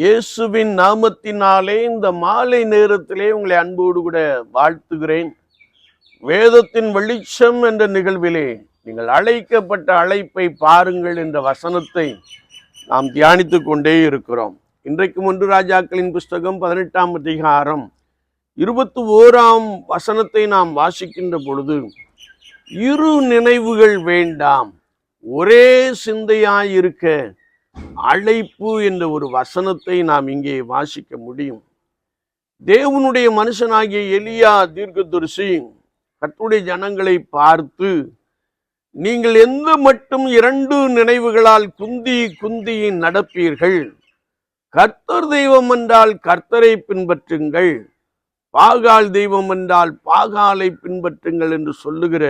இயேசுவின் நாமத்தினாலே இந்த மாலை நேரத்திலே உங்களை அன்போடு கூட வாழ்த்துகிறேன். வேதத்தின் வெளிச்சம் என்ற நிகழ்விலே நீங்கள் அழைக்கப்பட்ட அழைப்பை பாருங்கள் என்ற வசனத்தை நாம் தியானித்து கொண்டே இருக்கிறோம். இன்றைக்கு ஒன்று ராஜாக்களின் புஸ்தகம் பதினெட்டாம் அதிகாரம் இருபத்தி ஓராம் வசனத்தை நாம் வாசிக்கின்ற பொழுது இரு நினைவுகள் வேண்டாம் ஒரே சிந்தையாயிருக்க அழைப்பு என்ற ஒரு வசனத்தை நாம் இங்கே வாசிக்க முடியும். தேவனுடைய மனுஷனாகிய எலியா தீர்க்கதரிசி கத்துடைய ஜனங்களை பார்த்து நீங்கள் எந்த மட்டும் இரண்டு நினைவுகளால் குந்தி குந்தி நடப்பீர்கள்? கர்த்தர் தெய்வம் என்றால் கர்த்தரை பின்பற்றுங்கள். பாகால் தெய்வம் என்றால் பாகாலை பின்பற்றுங்கள் என்று சொல்லுகிற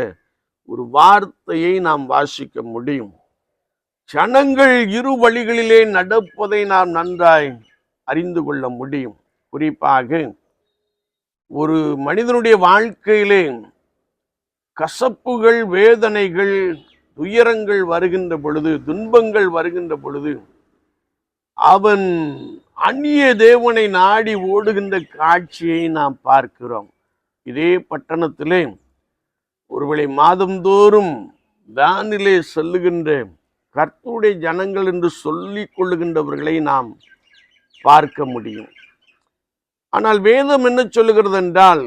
ஒரு வார்த்தையை நாம் வாசிக்க முடியும். ஜனங்கள் இரு வழிகளிலே நடப்பதை நாம் நன்றாய் அறிந்து கொள்ள முடியும். குறிப்பாக ஒரு மனிதனுடைய வாழ்க்கையிலே கசப்புகள் வேதனைகள் துயரங்கள் வருகின்ற பொழுது துன்பங்கள் வருகின்ற பொழுது அவன் அந்நிய தேவனை நாடி ஓடுகின்ற காட்சியை நாம் பார்க்கிறோம். இதே பட்டணத்திலே ஒருவேளை மாதந்தோறும் வேனிலே செல்லுகின்ற கர்த்தருடைய ஜனங்கள் என்று சொல்லிக் கொள்ளுகின்றவர்களை நாம் பார்க்க முடியும். ஆனால் வேதம் என்ன சொல்லுகிறது என்றால்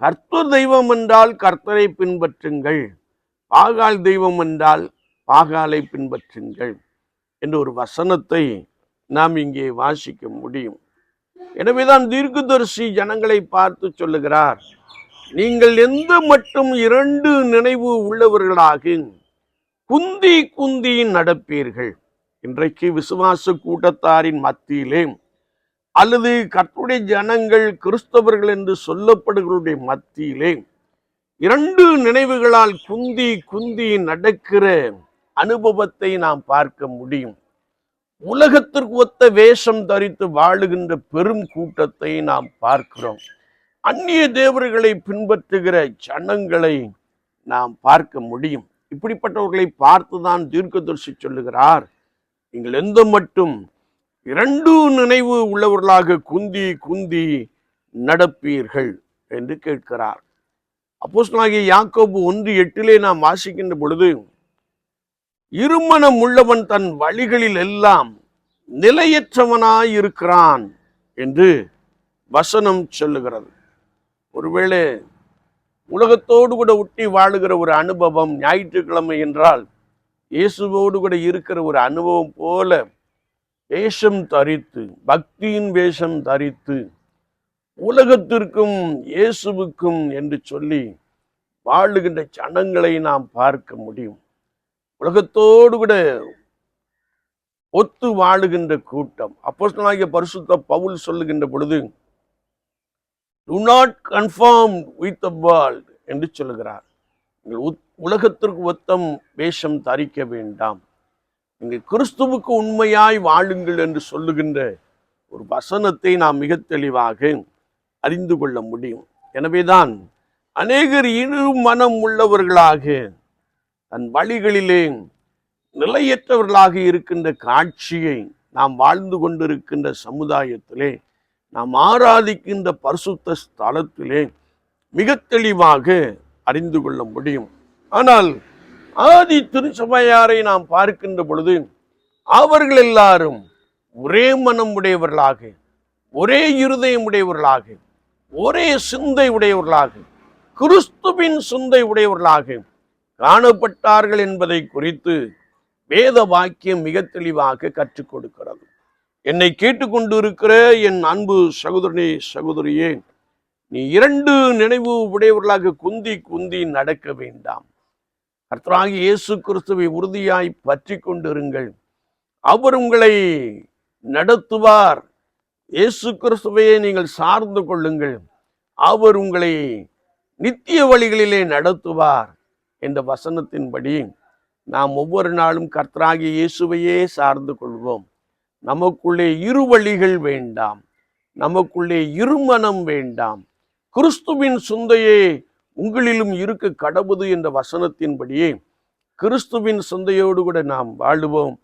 கர்த்தர் தெய்வம் என்றால் கர்த்தரை பின்பற்றுங்கள் பாகால் தெய்வம் என்றால் பாகாலை பின்பற்றுங்கள் என்ற ஒரு வசனத்தை நாம் இங்கே வாசிக்க முடியும். எனவேதான் தீர்க்கதரிசி ஜனங்களை பார்த்து சொல்லுகிறார் நீங்கள் எந்த மட்டும் இரண்டு நினைவு உள்ளவர்களாக குந்தி குந்தி நடப்பீர்கள். இன்றைக்கு விசுவாச கூட்டத்தாரின் மத்தியிலே அல்லது கர்த்தருடைய ஜனங்கள் கிறிஸ்தவர்கள் என்று சொல்லப்படுகளுடைய மத்தியிலே இரண்டு நினைவுகளால் குந்தி குந்தி நடக்கிற அனுபவத்தை நாம் பார்க்க முடியும். உலகத்திற்கு ஒத்த வேஷம் தரித்து வாழுகின்ற பெரும் கூட்டத்தை நாம் பார்க்கிறோம். அந்நிய தேவர்களை பின்பற்றுகிற ஜனங்களை நாம் பார்க்க முடியும். இப்படிப்பட்டவர்களை பார்த்துதான் தீர்க்கதர்சி சொல்லுகிறார். நீங்கள் எந்த மட்டும் இரண்டு நினைவு உள்ளவர்களாக குந்தி குந்தி நடப்பீர்கள் என்று கேட்கிறார். அப்போஸ்தலனாகிய யாக்கோபு ஒன்று எட்டிலே நாம் வாசிக்கின்ற பொழுது இருமனம் உள்ளவன் தன் வழிகளில் எல்லாம் நிலையற்றவனாயிருக்கிறான் என்று வசனம் சொல்லுகிறது. ஒருவேளை உலகத்தோடு கூட ஒட்டி வாழுகிற ஒரு அனுபவம் ஞாயிற்றுக்கிழமை என்றால் இயேசுவோடு கூட இருக்கிற ஒரு அனுபவம் போல வேஷம் தரித்து பக்தியின் வேஷம் தரித்து உலகத்திற்கும் இயேசுவுக்கும் என்று சொல்லி வாழுகின்ற ஜனங்களை நாம் பார்க்க முடியும். உலகத்தோடு கூட ஒத்து வாழுகின்ற கூட்டம். அப்போ பரிசுத்த பவுல் சொல்லுகின்ற பொழுது do not conform with the world என்று சொல்லுகிறார். நீங்கள் உத்- உலகத்திற்கு ஒத்தம் வேஷம் தரிக்க வேண்டாம். நீங்கள் கிறிஸ்துவுக்கு உண்மையாய் வாழுங்கள் என்று சொல்லுகின்ற ஒரு வசனத்தை நாம் மிக தெளிவாக அறிந்து கொள்ள முடியும். எனவேதான் அநேகர் இரு மனம் உள்ளவர்களாக தன் வழிகளிலே நிலையற்றவர்களாக இருக்கின்ற காட்சியை நாம் வாழ்ந்து கொண்டிருக்கின்ற சமுதாயத்திலே நாம் ஆராதிக்கின்ற பரிசுத்த ஸ்தலத்திலே மிக தெளிவாக அறிந்து கொள்ள முடியும். ஆனால் ஆதி திருச்சபையாரை நாம் பார்க்கின்ற பொழுது அவர்கள் எல்லாரும் ஒரே மனம் உடையவர்களாக ஒரே இருதயம் உடையவர்களாக ஒரே சிந்தை உடையவர்களாக கிறிஸ்துவின் சிந்தை உடையவர்களாக காணப்பட்டார்கள் என்பதை குறித்து வேத வாக்கியம் மிக தெளிவாக கற்றுக் கொடுக்கிறது. என்னை கேட்டுக்கொண்டு இருக்கிற என் அன்பு சகோதரனே சகோதரியே நீ இரண்டு நினைவு உடையவர்களாக குந்தி குந்தி நடக்க வேண்டாம். கர்த்தராகி இயேசு கிறிஸ்துவை உறுதியாய் பற்றி கொண்டிருங்கள். அவர் உங்களை நடத்துவார். இயேசு கிறிஸ்துவையே நீங்கள் சார்ந்து கொள்ளுங்கள். அவர் உங்களை நித்திய வழிகளிலே நடத்துவார் என்ற வசனத்தின்படி நாம் ஒவ்வொரு நாளும் கர்த்தராகி இயேசுவையே சார்ந்து கொள்வோம். நமக்குள்ளே இரு வழிகள் வேண்டாம். நமக்குள்ளே இருமனம் வேண்டாம். கிறிஸ்துவின் சிந்தையே உங்களிலும் இருக்க கடவுது என்ற வசனத்தின்படியே கிறிஸ்துவின் சிந்தையோடு கூட நாம் வாழுவோம்.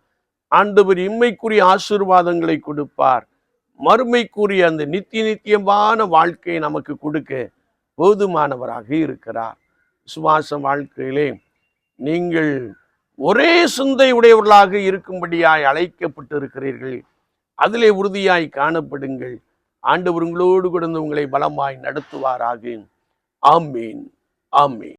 ஆண்டவர் இம்மைக்குரிய ஆசீர்வாதங்களை கொடுப்பார். மறுமைக்குரிய அந்த நித்திய நித்தியமான வாழ்க்கையை நமக்கு கொடுக்க போதுமானவராக இருக்கிறார். விசுவாச வாழ்க்கையிலே நீங்கள் ஒரே சிந்தை உடையவர்களாக இருக்கும்படியாய் அழைக்கப்பட்டிருக்கிறீர்கள். அதிலே உறுதியாய் காணப்படுங்கள். ஆண்டவர் உங்களோடு கூட உங்களை பலமாய் நடத்துவாராக. ஆமீன். ஆமீன்.